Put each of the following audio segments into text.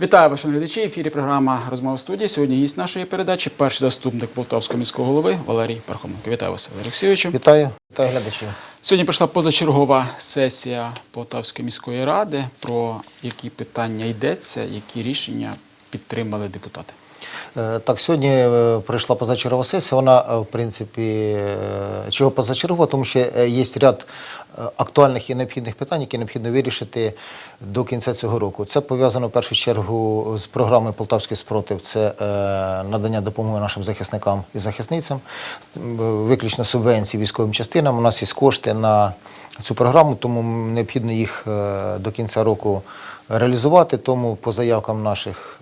Вітаю ваші глядачі. Ефірі програма Розмова студії. Сьогодні гість нашої передачі, перший заступник Полтавського міського голови Валерій Пархоменко. Вітаю вас, Валерій Олексійовичу. Вітаю, вітаю глядачів. Сьогодні прийшла позачергова сесія Полтавської міської ради. Про які питання йдеться, які рішення підтримали депутати. Е, Так, сьогодні е, прийшла позачергова сесія. Вона, е, в принципі, чого позачергова, тому що є ряд актуальних і необхідних питань, які необхідно вирішити до кінця цього року. Це пов'язано в першу чергу з програмою Полтавський спротив. Це надання допомоги нашим захисникам і захисницям, виключно субвенції військовим частинам. У нас є кошти на цю програму, тому необхідно їх до кінця року реалізувати. Тому по заявкам наших,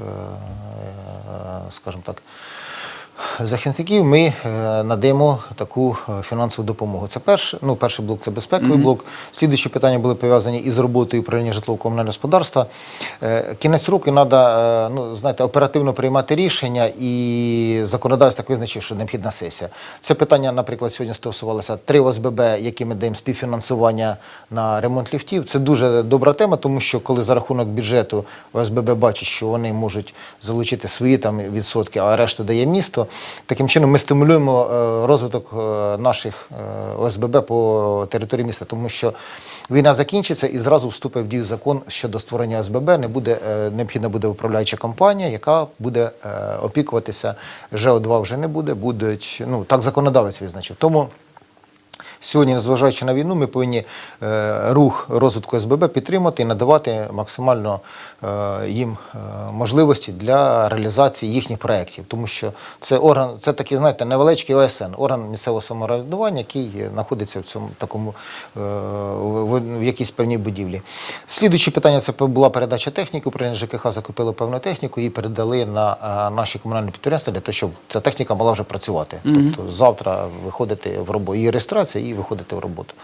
скажімо так, захисників ми е, надаємо таку е, фінансову допомогу. Це перш, ну, перший блок це безпековий блок. Слідуючі питання були пов'язані із роботою управління житлово-комунального господарства. Е, Кінець року треба, ну, знаєте, оперативно приймати рішення і законодавство так визначив, що необхідна сесія. Це питання, наприклад, сьогодні стосувалося три ОСББ, які ми даємо співфінансування на ремонт ліфтів. Це дуже добра тема, тому що коли за рахунок бюджету ОСББ бачить, що вони можуть залучити свої там відсотки, а решту дає місто. Таким чином ми стимулюємо е, розвиток е, наших е, ОСББ по території міста, тому що війна закінчиться і зразу вступить в дію закон щодо створення ОСББ. Не буде необхідна буде управляюча компанія, яка буде опікуватися. ЖО2 вже не буде, будуть ну так законодавець визначив. Тому. Сьогодні, незважаючи на війну, ми повинні е, рух розвитку СББ підтримати і надавати максимально е, їм е, можливості для реалізації їхніх проєктів, тому що це орган, це такий, знаєте, невеличкий ОСН, орган місцевого самоврядування, який знаходиться в цьому такому в, якійсь певній будівлі. Слідуюче питання це була передача техніки. Управління ЖКХ закупило певну техніку і передали на наші комунальні підприємства для того, щоб ця техніка могла вже працювати. Тобто завтра виходити в роботу її реєстрація і виходити в роботу.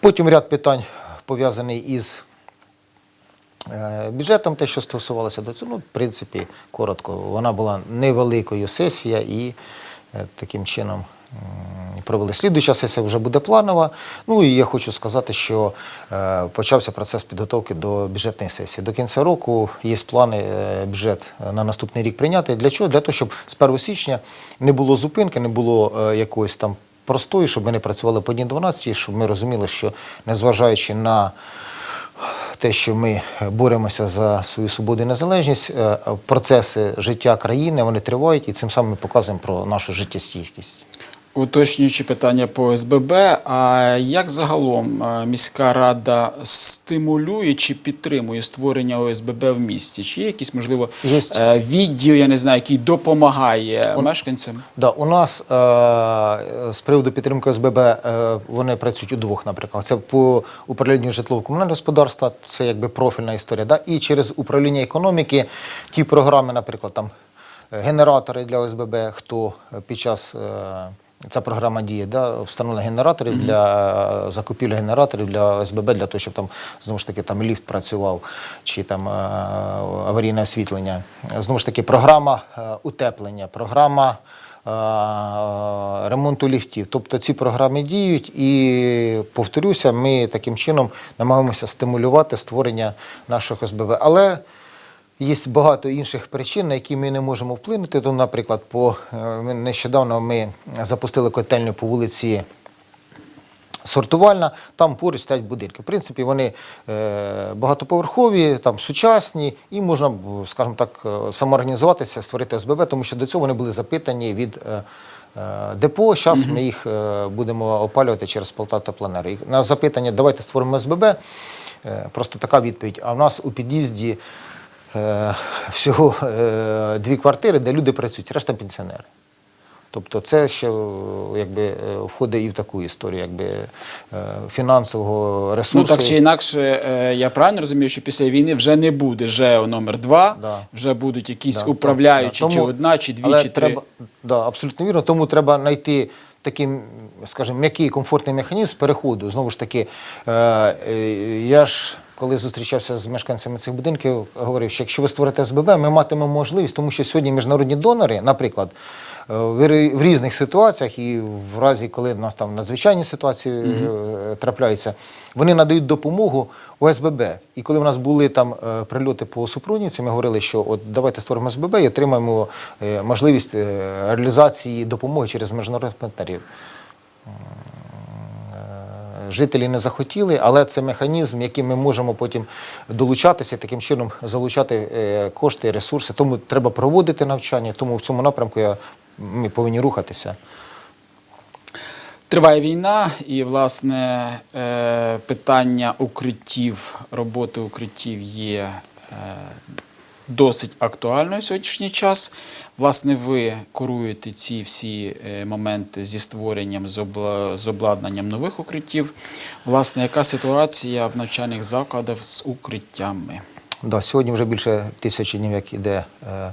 Потім ряд питань пов'язаний із е, бюджетом, те, що стосувалося до цього, ну, в принципі, коротко, вона була невеликою сесія і е, таким чином провели. Слідуюча сесія вже буде планова. Ну і я хочу сказати, що е, почався процес підготовки до бюджетної сесії. До кінця року є плани бюджет на наступний рік прийняти. Для чого? Для того, щоб з 1 січня не було зупинки, не було якоїсь там простої, щоб ми не працювали по дні 12, щоб ми розуміли, що незважаючи на те, що ми боремося за свою свободу і незалежність, е, процеси життя країни вони тривають, і цим самим ми показуємо про нашу життєстійкість. Уточнюючи питання по СББ, а як загалом е, міська рада стимулює чи підтримує створення ОСББ в місті? Чи є якийсь, можливо, е, відділ, я не знаю, який допомагає мешканцям? Да, у нас е, з приводу підтримки ОСББ е, вони працюють у двох напрямках. Це по управлінню житлово-комунального господарства, це якби профільна історія. Да? І через управління економіки ті програми, наприклад, там е, генератори для ОСББ, хто під час. Е, Ця програма діє, да, встановлення генераторів для е, закупівлі генераторів для ОСББ, для того, щоб там знову ж таки там ліфт працював чи там е, аварійне освітлення. Знову ж таки, програма е, утеплення, програма ремонту ліфтів. Тобто ці програми діють, і повторюся, ми таким чином намагаємося стимулювати створення наших ОСББ. Але Є багато інших причин, на які ми не можемо вплинути. То, наприклад, по е, нещодавно ми запустили котельню по вулиці сортувальна, там поруч стоять будинки. В принципі, вони е, багатоповерхові, там сучасні, і можна, скажімо так, е, самоорганізуватися, створити ОСББ, тому що до цього вони були запитані від. Депо, зараз ми їх будемо опалювати через Полтава теплоенерго. На запитання, давайте створимо СББ, просто така відповідь. А в нас у під'їзді всього е, дві квартири, де люди працюють, решта пенсіонери. Тобто це ще якби, е, входить і в таку історію якби, е, фінансового Ну так чи інакше, е, я правильно розумію, що після війни вже не буде ЖЕО номер 2 Да. вже будуть якісь Да, управляючі, так, да. чи одна, чи дві, але чи три. Треба, да, абсолютно вірно. Тому треба знайти такий, скажімо, м'який комфортний механізм переходу. Знову ж таки, е, е, я ж коли зустрічався з мешканцями цих будинків, говорив, що якщо ви створите СББ, ми матимемо можливість, тому що сьогодні міжнародні донори, наприклад, е, в різних ситуаціях і в разі, коли в нас там надзвичайні ситуації е, трапляються, вони надають допомогу ОСББ. І коли в нас були там е, прильоти по Супрунівці, ми говорили, що от давайте створимо СББ і отримаємо можливість реалізації допомоги через міжнародних партнерів. Жителі не захотіли, але це механізм, яким ми можемо потім долучатися, таким чином залучати е, кошти, ресурси. Тому треба проводити навчання, тому в цьому напрямку ми повинні рухатися. Триває війна, і власне е, питання укриттів, роботи укриттів є е, досить актуальною в сьогоднішній час. Власне, ви куруєте ці всі е, моменти зі створенням, з обладнанням нових укриттів. Власне, яка ситуація в навчальних закладах з укриттями? Да, сьогодні вже більше тисячі днів, як іде е,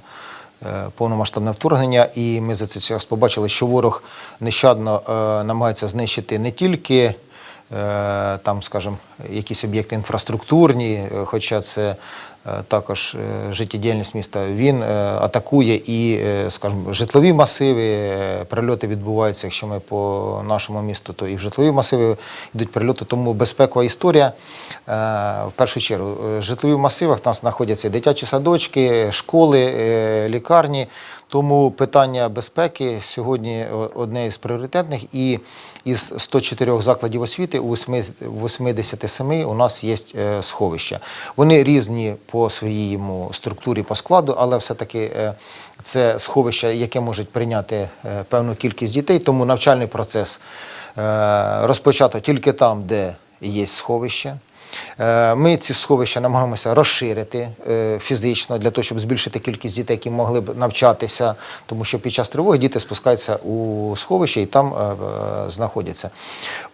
е, повномасштабне вторгнення, і ми за цей час побачили, що ворог нещадно намагається знищити не тільки там, скажімо, якісь об'єкти інфраструктурні, хоча це також е, життєдіяльність міста. Він е, атакує і, е, скажімо, житлові масиви. е, Прильоти відбуваються. Якщо ми по нашому місту, то і в житлові масиви йдуть прильоти. Тому безпекова історія. е, В першу чергу, Е, житлові масивах там знаходяться дитячі садочки, школи, е, лікарні. Тому питання безпеки сьогодні одне із пріоритетних. І із 104 закладів освіти у 87 у нас є е, сховища. Вони різні по своїй структурі, по складу, але все-таки е, це сховище, яке можуть прийняти е, певну кількість дітей. Тому навчальний процес е, розпочато тільки там, де є сховище. Е, Ми ці сховища намагаємося розширити е, фізично для того, щоб збільшити кількість дітей, які могли б навчатися, тому що під час тривоги діти спускаються у сховище і там е, знаходяться.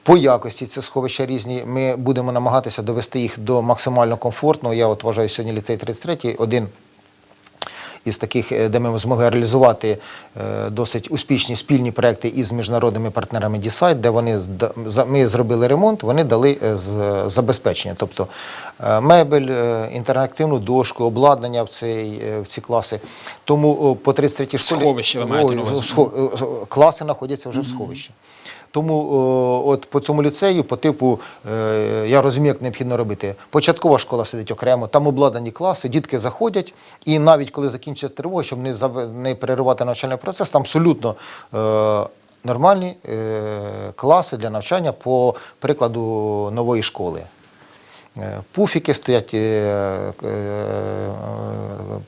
По якості ці сховища різні. Ми будемо намагатися довести їх до максимально комфортного. Я от вважаю сьогодні ліцей 33 один із таких, е, де ми змогли реалізувати е, досить успішні спільні проекти із міжнародними партнерами DSite, де вони ми зробили ремонт, вони дали е, забезпечення, тобто мебель, інтерактивну дошку, обладнання в, цей, е, в ці класи. Тому по 33 школі Сховище ви маєте на увазі? класи знаходяться вже в сховищі. Тому от по цьому ліцею, по типу, е, я розумію, як необхідно робити. Початкова школа сидить окремо, там обладнані класи, дітки заходять, і навіть коли закінчиться тривога, щоб не, не переривати навчальний процес, там абсолютно е, нормальні е, класи для навчання по прикладу нової школи. Пуфіки стоять,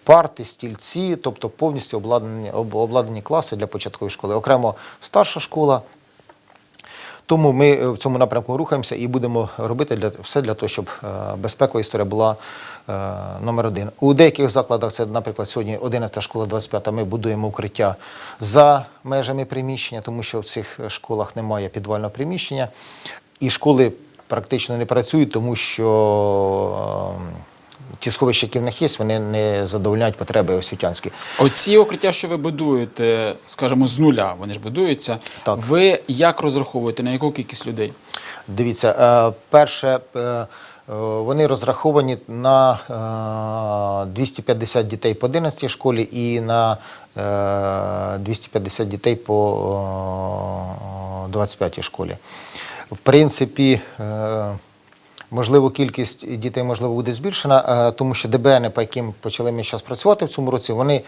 парти, стільці, тобто повністю обладнані, об- обладнані класи для початкової школи. Окремо старша школа. Тому ми е, в цьому напрямку рухаємося і будемо робити для, все для того, щоб е, безпекова історія була е, номер один. У деяких закладах, це, наприклад, сьогодні 11 школа, 25, ми будуємо укриття за межами приміщення, тому що в цих школах немає підвального приміщення. І школи практично не працюють, тому що е, ті сховища, які в них є, вони не задовольняють потреби освітянські. Оці укриття, що ви будуєте, скажімо, з нуля, вони ж будуються. Так. Ви як розраховуєте, на яку кількість людей? Дивіться, е, перше, е, е, вони розраховані на е, 250 дітей по 11 школі і на е, 250 дітей по е, 25 школі. В принципі, Можливо, кількість дітей можливо буде збільшена, е, тому що ДБН, по яким почали ми зараз працювати в цьому році, вони,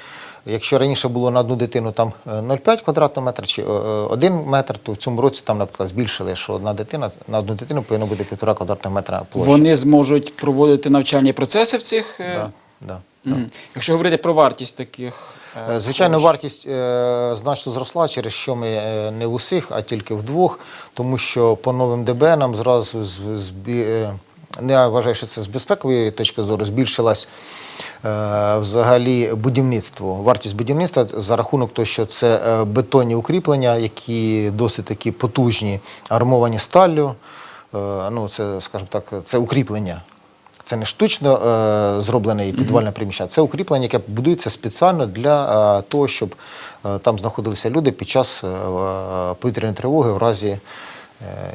якщо раніше було на одну дитину там е, 0,5 квадратного метра чи 1 метр, то в цьому році там, наприклад, збільшили, що одна дитина на одну дитину повинно буде 1,5 квадратного метра площі. Вони зможуть проводити навчальні процеси в цих. е, Да, да. Мгм. Якщо говорити про вартість таких. Е, Звичайно, вартість е, значно зросла, через що ми е, не в усіх, а тільки в двох, тому що по новим ДБНам зразу з, з, е, не я вважаю, що це з безпекової точки зору збільшилась е, взагалі будівництво. Вартість будівництва за рахунок того, що це бетонні укріплення, які досить такі потужні, армовані сталлю. Е, ну, це, скажімо так, це укріплення. Це не штучно е, зроблене підвальне приміщення, це укріплення, яке будується спеціально для е, того, щоб е, там знаходилися люди під час е, повітряної тривоги в разі е,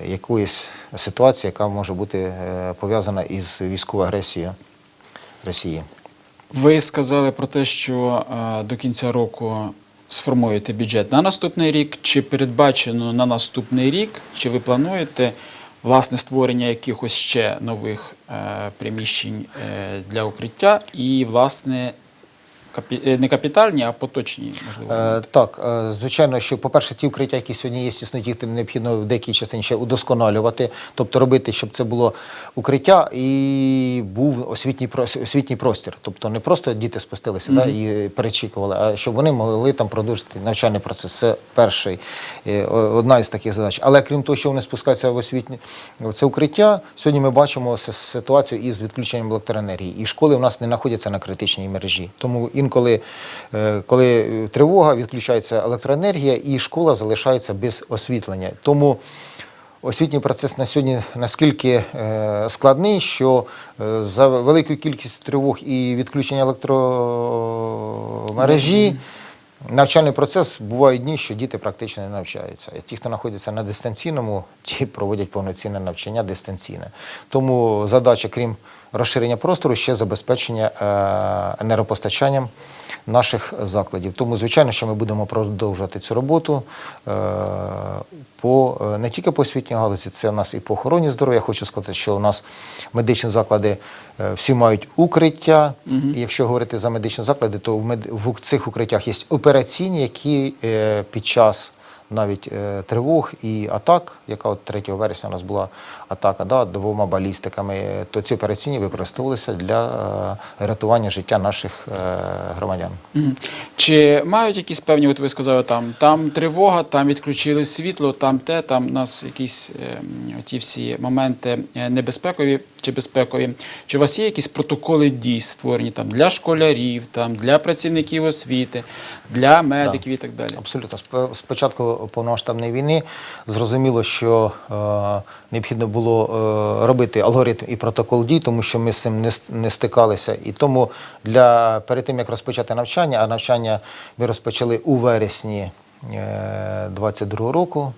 якоїсь ситуації, яка може бути е, пов'язана із військовою агресією Росії. Ви сказали про те, що е, до кінця року сформуєте бюджет на наступний рік. Чи передбачено на наступний рік, чи ви плануєте власне створення якихось ще нових приміщень е, для укриття. І, власне, е, не капітальні, а поточні, можливо. Е, Так, е, звичайно, що, по-перше, ті укриття, які сьогодні є, існують, їх необхідно в деякій частині ще удосконалювати, тобто робити, щоб це було укриття і був освітній, освітній простір. Тобто не просто діти спустилися да, і перечікували, а щоб вони могли там продовжити навчальний процес. Це перший, е, одна із таких задач. Але крім того, що вони спускаються в освітні, в це укриття, сьогодні ми бачимо ситуацію із відключенням електроенергії. І школи в нас не знаходяться на критичній мережі. Тому інколи, е, коли тривога, відключається електроенергія, і школа залишається без освітлення. Тому освітній процес на сьогодні наскільки е, складний, що е, за великою кількістю тривог і відключення електромережі. Навчальний процес бувають дні, що діти практично не навчаються. Ті, хто знаходиться на дистанційному, ті проводять повноцінне навчання дистанційне. Тому задача, крім розширення простору, ще забезпечення е, енергопостачанням наших закладів. Тому, звичайно, що ми будемо продовжувати цю роботу е, по е, не тільки по освітній галузі, це у нас і по охороні здоров'я. Я хочу сказати, що у нас медичні заклади е, всі мають укриття. І якщо говорити за медичні заклади, то в, в цих укриттях є операційні, які під час навіть е, тривог і атак, яка от 3 вересня у нас була атака да, двома балістиками, е, то ці операційні використовувалися для е, рятування життя наших громадян. Чи мають якісь певні, от ви сказали, там, там тривога, там відключили світло, там те, там у нас якісь е, ті всі моменти е, небезпекові чи безпекові. Чи у вас є якісь протоколи дій створені там, для школярів, там, для працівників освіти, для медиків і так далі? Абсолютно. З початку повномасштабної війни зрозуміло, що е, необхідно було е, робити алгоритм і протокол дій, тому що ми з цим не, не стикалися. І тому для перед тим як розпочати навчання, а навчання ми розпочали у вересні 22 року.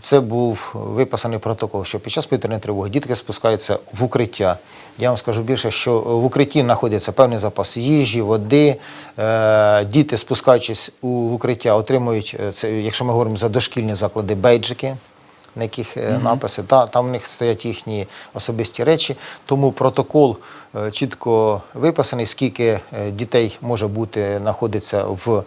Це був виписаний протокол, що під час повітряної тривоги дітки спускаються в укриття. Я вам скажу більше, що в укритті знаходиться певний запас їжі, води. Е, Діти, спускаючись у укриття, отримують е, це, якщо ми говоримо за дошкільні заклади, бейджики. На яких е, написи, та, там у них стоять їхні особисті речі. Тому протокол е, чітко виписаний, скільки е, дітей може бути, знаходиться в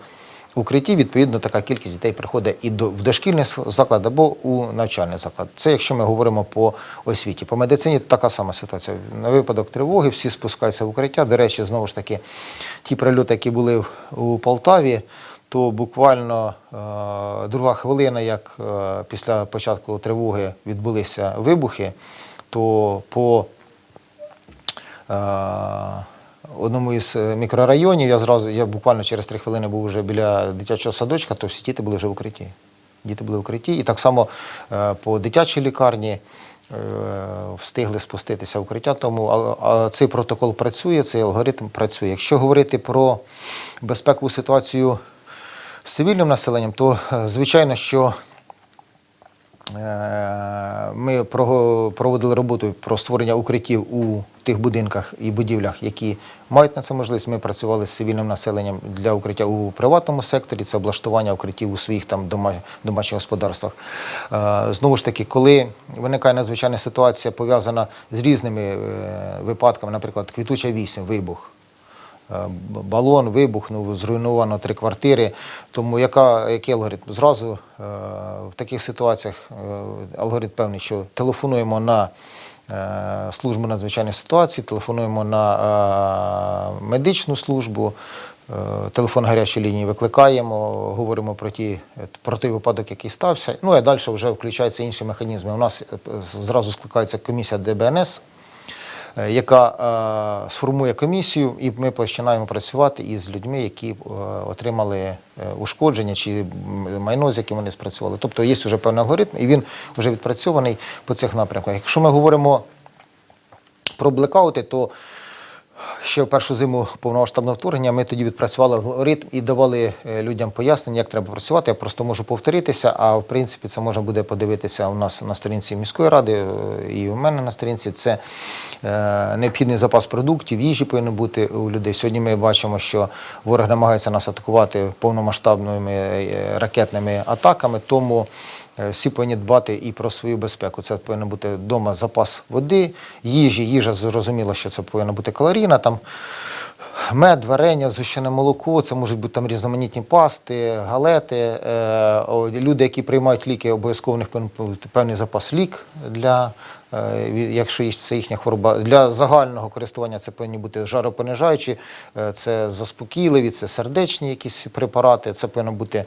укритті, відповідно, така кількість дітей приходить і до, в дошкільний заклад або у навчальний заклад. Це якщо ми говоримо по освіті. По медицині така сама ситуація. На випадок тривоги всі спускаються в укриття. До речі, знову ж таки, ті прильоти, які були у Полтаві, то буквально е, друга хвилина, як е, після початку тривоги відбулися вибухи, то по е, одному із мікрорайонів я зразу, я буквально через три хвилини був вже біля дитячого садочка, то всі діти були вже в укритті. Діти були в укритті. І так само по дитячій лікарні встигли спуститися в укриття. Тому цей протокол працює, цей алгоритм працює. Якщо говорити про безпекову ситуацію з цивільним населенням, то е, звичайно, що Е, Ми проводили роботу про створення укриттів у тих будинках і будівлях, які мають на це можливість. Ми працювали з цивільним населенням для укриття у приватному секторі. Це облаштування укриттів у своїх там домашніх господарствах. Е, Знову ж таки, коли виникає надзвичайна ситуація, пов'язана з різними випадками, наприклад, квітуча вісім, вибух. Е, балон вибухнув, зруйновано три квартири. Тому яка, який алгоритм? Зразу е, в таких ситуаціях е, алгоритм певний, що телефонуємо на службу надзвичайних ситуацій, телефонуємо на медичну службу. Телефон гарячої лінії викликаємо, говоримо про, ті, про той випадок, який стався. Ну а далі вже включаються інші механізми. У нас зразу скликається комісія ДБНС, яка е, сформує комісію, і ми починаємо працювати із людьми, які е, отримали е, ушкодження чи майно, з яким вони спрацювали. Тобто є вже певний алгоритм, і він вже відпрацьований по цих напрямках. Якщо ми говоримо про блекаути, то Ще в першу зиму повномасштабного вторгнення ми тоді відпрацювали алгоритм і давали е, людям пояснення, як треба працювати. Я просто можу повторитися, а в принципі це можна буде подивитися у нас на сторінці міської ради е, і у мене на сторінці. Це е, необхідний запас продуктів, їжі повинен бути у людей. Сьогодні ми бачимо, що ворог намагається нас атакувати повномасштабними ракетними атаками, тому Всі повинні дбати і про свою безпеку. Це повинен бути вдома запас води, їжі. Їжа зрозуміло, що це повинна бути калорійна. Там мед, варення, згущене молоко, це можуть бути там різноманітні пасти, галети. Е, Люди, які приймають ліки, обов'язково у них повинен бути певний запас лік для. Е, Якщо це їхня хвороба для загального користування, це повинні бути жаропонижаючі, е, це заспокійливі, це сердечні якісь препарати. Це повинна бути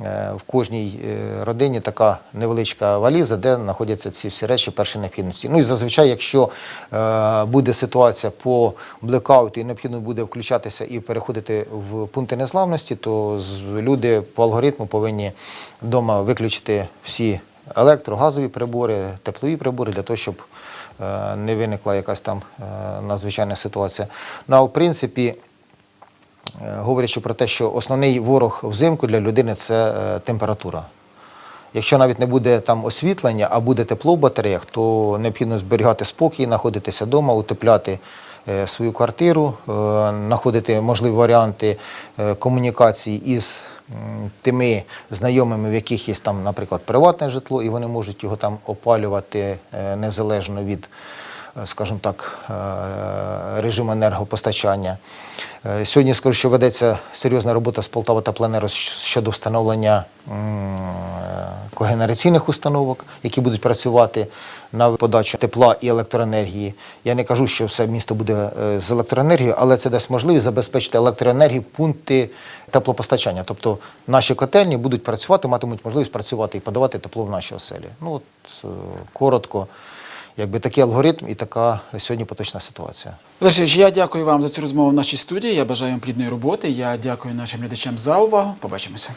е, в кожній родині така невеличка валіза, де знаходяться ці всі речі першої необхідності. Ну і зазвичай, якщо буде ситуація по блекауту і необхідно буде включатися і переходити в пункти незламності, то люди по алгоритму повинні вдома виключити всі електрогазові прибори, теплові прибори для того, щоб е, не виникла якась там е, надзвичайна ситуація. Ну, в принципі, е, говорячи про те, що основний ворог взимку для людини це температура. Якщо навіть не буде там освітлення, а буде тепло в батареях, то необхідно зберігати спокій, знаходитися вдома, утепляти свою квартиру, знаходити можливі варіанти комунікації із тими знайомими, в яких є там, наприклад, приватне житло, і вони можуть його там опалювати е, незалежно від скажімо так, е, режиму енергопостачання. Е, Сьогодні скажу, що ведеться серйозна робота з Полтава та Пленеру щодо встановлення е, когенераційних установок, які будуть працювати на подачу тепла і електроенергії. Я не кажу, що все місто буде е, з електроенергією, але це дасть можливість забезпечити електроенергію пункти теплопостачання. Тобто наші котельні будуть працювати, матимуть можливість працювати і подавати тепло в наші оселі. Ну от е, коротко. Якби такий алгоритм і така сьогодні поточна ситуація. Олексійович, я дякую вам за цю розмову в нашій студії. Я бажаю вам плідної роботи. Я дякую нашим глядачам за увагу. Побачимося.